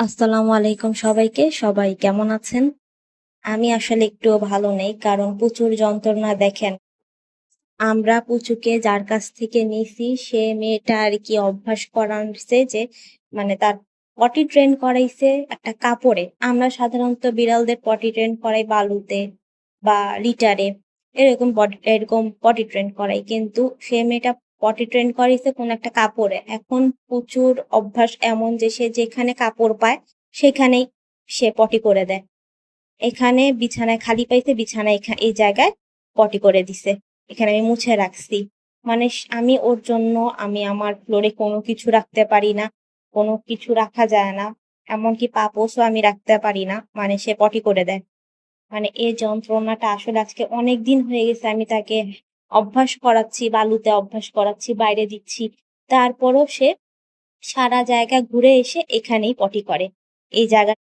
আসসালামু আলাইকুম সবাইকে। সবাই কেমন আছেন? আমি আসলে একটুও ভালো নেই। কারণ প্রচুর যন্ত্রণা দেখেন। আমরা পুচুকে যার কাছ থেকে নিছি, সে মেয়েটা আর কি অভ্যাস করাইছে যে মানে তার পটি ট্রেন করাইছে একটা কাপড়ে। আমরা সাধারণত বিড়ালদের পটি ট্রেন করাই বালুতে বা লিটারে এরকম এরকম পটি ট্রেন করাই। কিন্তু সে মেয়েটা পটি ট্রেন করাইছে কোনো একটা কাপড়ে। এখন প্রচুর অভ্যাস এমন যে সে যেখানে কাপড় পায়, সেখানেই সে পটি করে দেয়। এখানে বিছানায় খালি পাইছে, বিছানায় এই জায়গায় পটি করে দিছে। এখানে আমি মুছে রাখছি। মানে আমি ওর জন্য, আমি আমার ফ্লোরে কোনো কিছু রাখতে পারি না। কোনো কিছু রাখা যায় না। এমনকি পাপোশও আমি রাখতে পারি না। মানে সে পটি করে দেয়। মানে এই যন্ত্রণাটা আসলে আজকে অনেক দিন হয়ে গেছে, আমি তাকে অভ্যাস করাচ্ছি, বালুতে অভ্যাস করাচ্ছি, বাইরে দিচ্ছি। তারপরও সে সারা জায়গা ঘুরে এসে এখানেই পটি করে। এই জায়গা